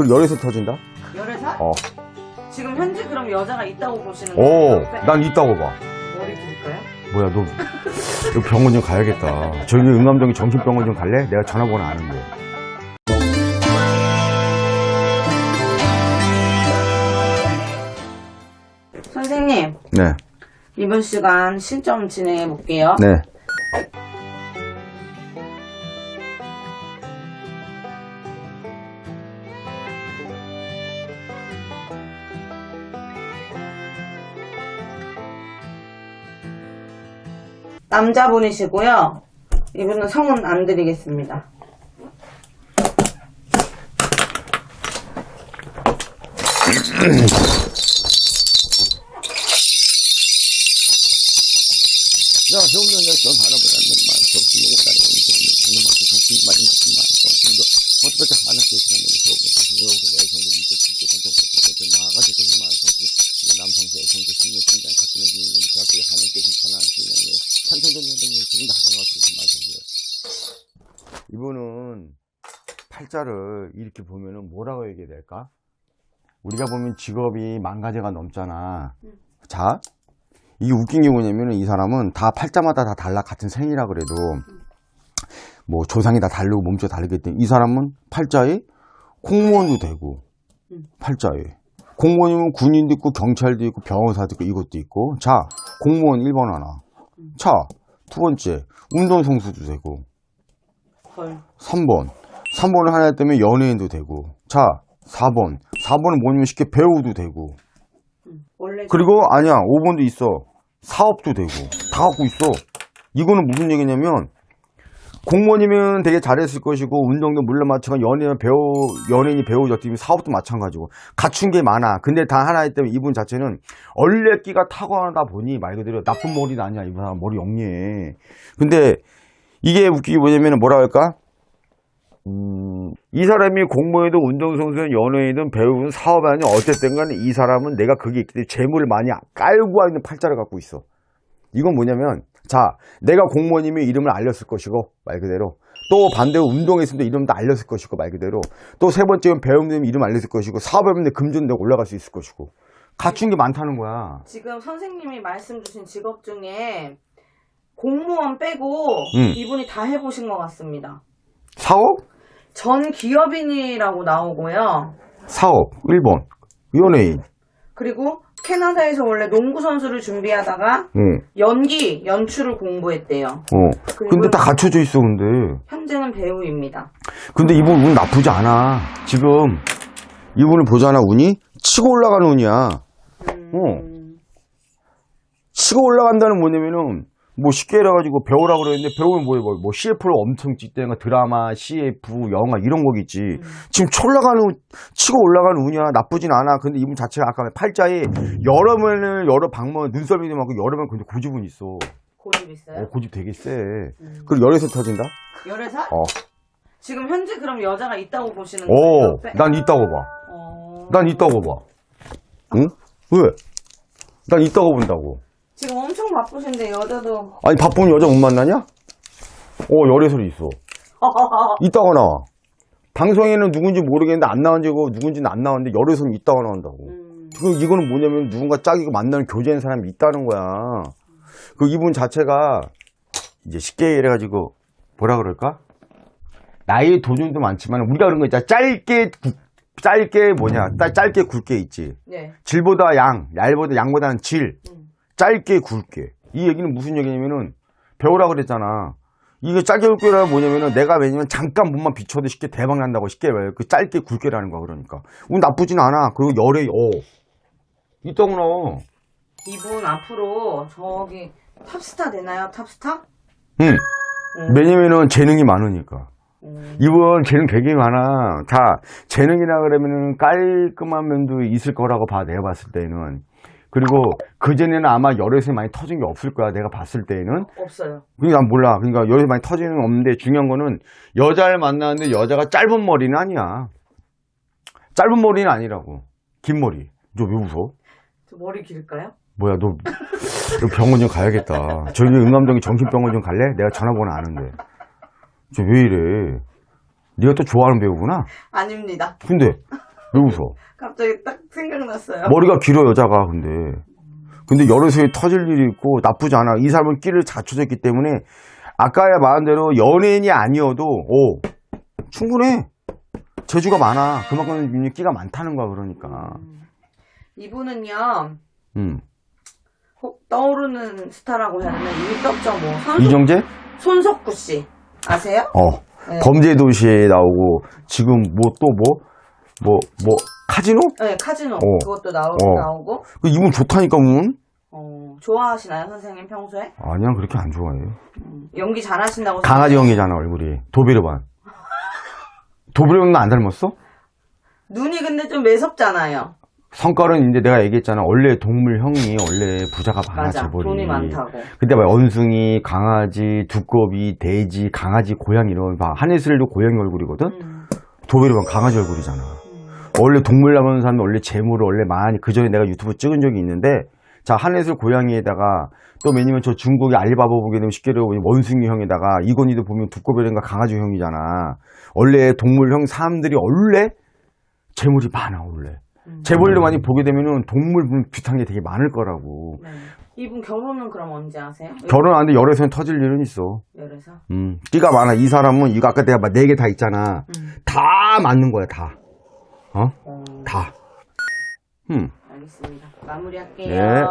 그리고 열에서 터진다? 열애살? 어. 지금 현재 그럼 여자가 있다고 보시는 오, 거예요? 난 있다고 봐. 머리 길까요? 뭐야, 너, 너 병원 좀 가야겠다. 저기 응암동에 정신병원 좀 갈래? 내가 전화번호 아는데. 선생님, 네, 이번 시간 신점 진행해 볼게요. 네. 남자분이시고요. 이분은 성은 안 드리겠습니다. 자, 병원에 전 하나보다 는 말, 정신이 오다는 하는 만큼 정신이 많이 맞지만, 정신도 어떻게 하나씩 사람 팔자를 이렇게 보면은 뭐라고 얘기해야 될까? 우리가 보면 직업이 만 가지가 넘잖아. 자, 이게 웃긴 게 뭐냐면은 이 사람은 다 팔자마다 다 달라 같은 생이라 그래도 뭐 조상이 다 다르고 몸도 다르기 때문에 이 사람은 팔자에 공무원도 되고 음. 팔자에 공무원이면 군인도 있고 경찰도 있고 변호사도 있고 이것도 있고 자 공무원 1번 하나 자 두 번째 운동선수도 되고 헐. 3번 3번을 하나 때문에 연예인도 되고. 자 4번. 4번은 뭐냐면 쉽게 배우도 되고. 원래 그리고 아니야 5번도 있어. 사업도 되고. 다 갖고 있어. 이거는 무슨 얘기냐면 공무원이면 되게 잘했을 것이고 운동도 물론 마찬가지고 연예인 배우 연예인이 배우졌지만 사업도 마찬가지고 갖춘 게 많아. 근데 다 하나 때문에 이분 자체는 얼레끼가 타고나다 보니 말 그대로 나쁜 머리는 아니야. 이분 사람 머리 영리해. 근데 이게 웃기게 뭐냐면 뭐라 할까 음, 이 사람이 공무원이든 운동선수든 연예인이든 배우든 사업이 아니 어쨌든 간에 이 사람은 내가 그게 있기 때문에 재물을 많이 깔고 있는 팔자를 갖고 있어. 이건 뭐냐면, 자, 내가 공무원이면 이름을 알렸을 것이고, 말 그대로. 또 반대로 운동했으면 이름도 알렸을 것이고, 말 그대로. 또 세 번째는 배우면 이름 알렸을 것이고, 사업하면 금전도 올라갈 수 있을 것이고. 갖춘 게 많다는 거야. 지금 선생님이 말씀 주신 직업 중에 공무원 빼고 음. 이분이 다 해보신 것 같습니다. 사업? 전 기업인이라고 나오고요. 사업. 1번. 연예인. 그리고 캐나다에서 원래 농구 선수를 준비하다가 응. 연기, 연출을 공부했대요. 어. 그리고 근데 다 갖춰져 있어, 근데. 현재는 배우입니다. 근데 이분 운 나쁘지 않아. 지금 이분을 보잖아 운이 치고 올라가는 운이야. 음, 치고 올라간다는 뭐냐면은 뭐 쉽게 해가지고 배우라고 그러는데 배우면 뭐예요? 뭐, 뭐 CF를 엄청 찍다가 드라마, CF, 영화 이런 거겠지. 지금 올라가는 치고 올라가는 운이야 나쁘진 않아. 근데 이분 자체가 아까 팔자에 여러 면을 여러 방면 눈썹이 많고 여러 면 근데 고집은 있어. 고집 있어요? 어, 고집 되게 세. 음. 그리고 열에서 터진다? 열애살? 어. 지금 현재 그럼 여자가 있다고 보시는 거예요? 오, 옆에? 난 있다고 봐. 어, 난 있다고 봐. 응? 왜? 난 있다고 본다고. 지금 엄청 바쁘신데 여자도 아니, 바쁜 여자 못 만나냐? 어, 열애설이 있어. 있다고 나와. 방송에는 누군지 모르겠는데 안 나온 지고 누군지는 안 나왔는데 열애설이 있다고 나온다고. 음, 그, 이거는 뭐냐면 누군가 짝이고 만나는 교제한 사람이 있다는 거야. 그 이분 자체가 이제 쉽게 이래가지고 뭐라 그럴까? 나이의 도전도 많지만 우리가 그런 거 있잖아. 짧게, 굵- 짧게 뭐냐. 짧- 짧게 굵게 있지. 네. 질보다 양, 얄보다 양보다는 질. 음. 짧게 굵게. 이 얘기는 무슨 얘기냐면은 배우라 그랬잖아. 이게 짧게 굵게라 뭐냐면은 내가 왜냐면 잠깐 몸만 비춰도 쉽게 대박 난다고 쉽게 말해. 그 짧게 굵게라는 거야 그러니까. 운 나쁘진 않아. 그리고 열에 어. 있다구나. 이분 앞으로 저기 탑스타 되나요? 탑스타? 응. 음. 왜냐면은 재능이 많으니까. 음. 이분 재능 되게 많아. 다 재능이라 그러면은 깔끔한 면도 있을 거라고 봐. 내가 봤을 때는. 그리고 그전에는 아마 열에서 많이 터진 게 없을 거야. 내가 봤을 때는. 없어요. 그러니까 난 몰라. 그러니까 열에서 많이 터지는 건 없는데 중요한 거는 여자를 만나는데 여자가 짧은 머리는 아니야. 짧은 머리는 아니라고. 긴 머리. 너 왜 웃어? 저 머리 길까요? 뭐야, 너, 너 병원 좀 가야겠다. 저기 응암동에 정신병원 좀 갈래? 내가 전화번호 아는데. 저 왜 이래? 네가 또 좋아하는 배우구나? 아닙니다. 근데 왜 웃어? 갑자기 딱 생각났어요. 머리가 길어 여자가 근데 근데 여러서에 터질 일이 있고 나쁘지 않아 이 사람은 끼를 갖춰졌기 때문에 아까야 말한 대로 연예인이 아니어도 오 충분해 재주가 많아 그만큼 끼가 많다는 거야 그러니까 이분은요, 음 혹 떠오르는 스타라고 해야 되나? 뭐. 손석, 이정재 손석구 씨. 아세요? 어 네. 범죄 도시에 나오고 지금 뭐 또 뭐 뭐 뭐 카지노 네, 카지노. 어. 그것도 나오, 어. 나오고. 그 이분 좋다니까 문 어, 좋아하시나요, 선생님, 평소에? 아니야 그렇게 안 좋아해 음, 연기 잘하신다고 강아지 형이잖아 얼굴이 도베르반 도베르반 안 닮았어? 눈이 근데 좀 매섭잖아요. 성깔은 이제 내가 얘기했잖아. 원래 동물 형이 원래 부자가 많아 맞아. 재벌이. 돈이 많다고. 근데 막 원숭이, 강아지, 두꺼비, 돼지, 강아지, 고양이 이런 봐. 하네스를도 고양이 얼굴이거든. 음, 도베르만 강아지 얼굴이잖아. 음. 원래 동물 나오는 사람이 원래 재물을 원래 많이 그 전에 내가 유튜브 찍은 적이 있는데 자 하네슬 고양이에다가 또 왜냐면 저 중국의 알리바바 보게 되면 쉽게 되면 원숭이 형에다가 이건희도 보면 두꺼비인가 강아지 형이잖아. 원래 동물형 사람들이 원래 재물이 많아 원래. 음. 재벌로 많이 보게 되면은 동물 비슷한 게 되게 많을 거라고. 네. 이분 결혼은 그럼 언제 하세요? 결혼하는데 열애선 터질 일은 있어. 열에서? 음, 끼가 많아. 이 사람은 이거 아까 내가 막 네 개 다 있잖아. 음. 다 맞는 거야, 다. 어? 음. 다. 음. 알겠습니다. 마무리할게요. 예.